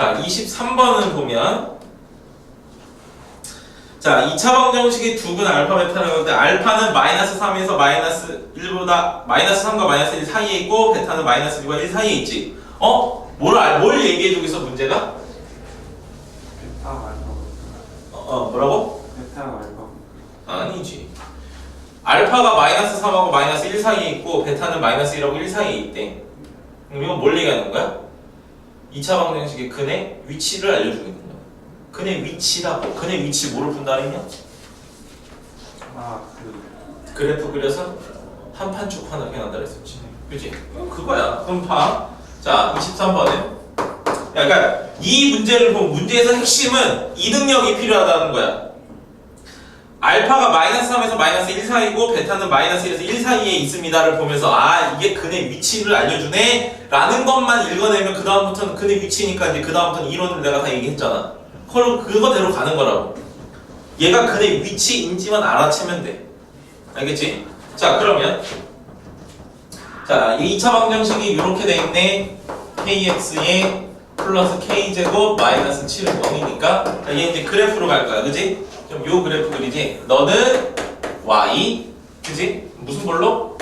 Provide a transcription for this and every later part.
자, 23번을 보면 자, 2차 방정식의 두근 알파 베타라고 하는데 알파는 마이너스 3에서 마이너스 1보다 마이너스 3과 마이너스 1 사이에 있고 베타는 마이너스 2과 1 사이에 있지. 어? 뭘, 알- 뭘 얘기해주고 있어 문제가? 베타 알파 어, 어 뭐라고? 베타 알파 아니지. 알파가 마이너스 3하고 마이너스 1 사이에 있고 베타는 마이너스 1하고 1 사이에 있대. 그럼 이건 뭘 얘기하는 거야? 2차 방정식의 근의 위치를 거야. 근의 위치라고. 근의 위치 뭐를 푼다 했냐? 아그 그래프 그려서 한 판 쭉 하나 해난다 그랬었지. 그지? 그거야. 봐. 자, 23번은. 약간 이 문제를 보면 문제에서 핵심은 이 능력이 필요하다는 거야. 알파가 마이너스 3에서 마이너스 1 사이고 베타는 마이너스 1에서 1 사이에 있습니다를 보면서 아 이게 근의 위치를 알려주네? 라는 것만 읽어내면 그 다음부터는 근의 위치니까 이제 그 다음부터는 이론을 내가 다 얘기했잖아. 그럼 그거대로 가는 거라고. 얘가 근의 위치인지만 알아채면 돼. 알겠지? 자 그러면 자 2차 방정식이 이렇게 돼 있네. kx에 플러스 k제곱 마이너스 7은 0이니까 자, 얘 이제 그래프로 갈 거야 그지? 그럼 요 그래프 그리지 너는 y 그지? 무슨 볼로?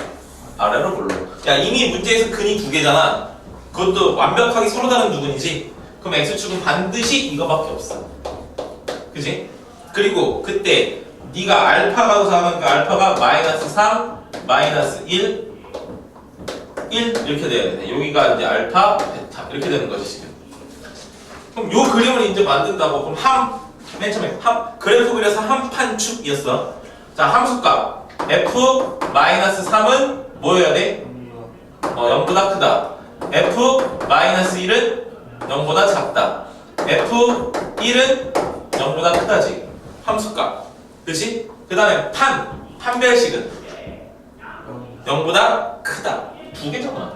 아래로 볼로 야 이미 문제에서 근이 두 개잖아 그것도 완벽하게 서로 다른 두근이지 그럼 x축은 반드시 이거밖에 없어 그지? 그리고 그때 네가 알파가 사니까 알파가 마이너스 3 마이너스 1 1 이렇게 돼야 되네 여기가 이제 알파 베타 이렇게 되는 거지 지금 그럼 요 그림을 이제 만든다고. 그럼 한맨 처음에 한 그래프 그려서 한판 축이었어. 자 함수값 f 마이너스 3은 뭐여야 돼? 어 0보다 크다. F 마이너스 1은 0보다 작다. F 1은 0보다 크다지. 함수값 그치? 그 다음에 판 판별식은 0보다 크다. 두 개잖아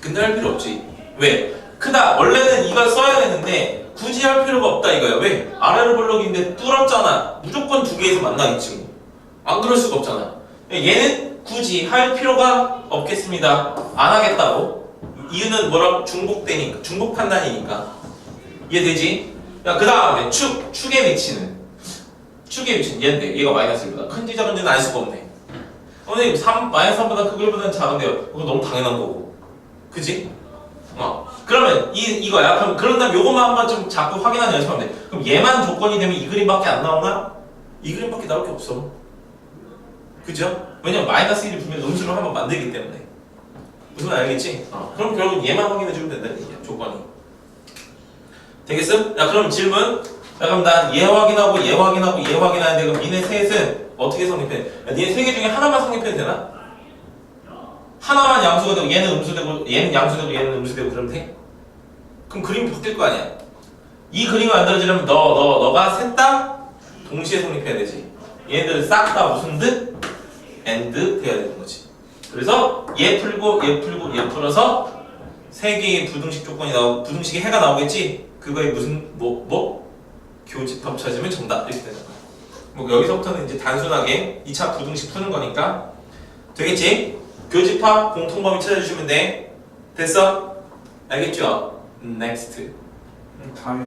근데 할 필요 없지. 왜? 크다. 원래는 이걸 써야 되는데 굳이 할 필요가 없다 이거야. 왜? 아래로 블록인데 뚫었잖아. 무조건 두 개에서 만나겠지 뭐. 안 그럴 수가 없잖아. 얘는 굳이 할 필요가 없겠습니다. 안 하겠다고. 이유는 뭐라 중복되니까. 중복 판단이니까. 이해되지? 야 그 다음에 축 축의 위치는. 축의 위치는 얘인데 얘가 마이너스 1보다 큰지 작은지는 알 수가 없네. 선생님 3, 마이너스 3보다 크고 1보다는 작은데요. 그거 너무 당연한 거고. 그지? 어 그러면 이, 이거야 그럼 그런 다음 요것만 한번 좀 자꾸 확인하는 연습하면 돼 그럼 얘만 조건이 되면 이 그림밖에 안 나오나? 이 그림밖에 나올 게 없어 그죠? 왜냐면 마이너스 1이 분명 음수를 한번 만들기 때문에 무슨 말 알겠지? 어 그럼 결국 얘만 확인해 주면 된다는 얘기야 조건이 되겠음? 야 그럼 질문 자 그럼 난 얘 확인하고 얘 확인하고 얘 확인하는데 그럼 니네 셋은 어떻게 성립해? 야, 니네 세 개 중에 하나만 성립해도 되나? 하나만 양수가 되고 얘는 음수되고 얘는 양수되고 얘는 음수되고 그러면 돼? 그럼 그림이 바뀔 거 아니야 이 그림이 만들어지려면 너, 너, 너가 셋 다 동시에 성립해야 되지 얘네들은 싹 다 무슨 듯? 엔드 돼야 되는 거지 그래서 얘 풀고 얘 풀고 얘 풀어서 세 개의 부등식 조건이 나오고 부등식의 해가 나오겠지? 그거에 무슨 뭐 뭐? 교집합 찾으면 정답 이렇게 거야. 뭐 여기서부터는 이제 단순하게 2차 부등식 푸는 거니까 되겠지? 교집합 공통범위 찾아주시면 돼. 됐어? 알겠죠? 넥스트. 다음에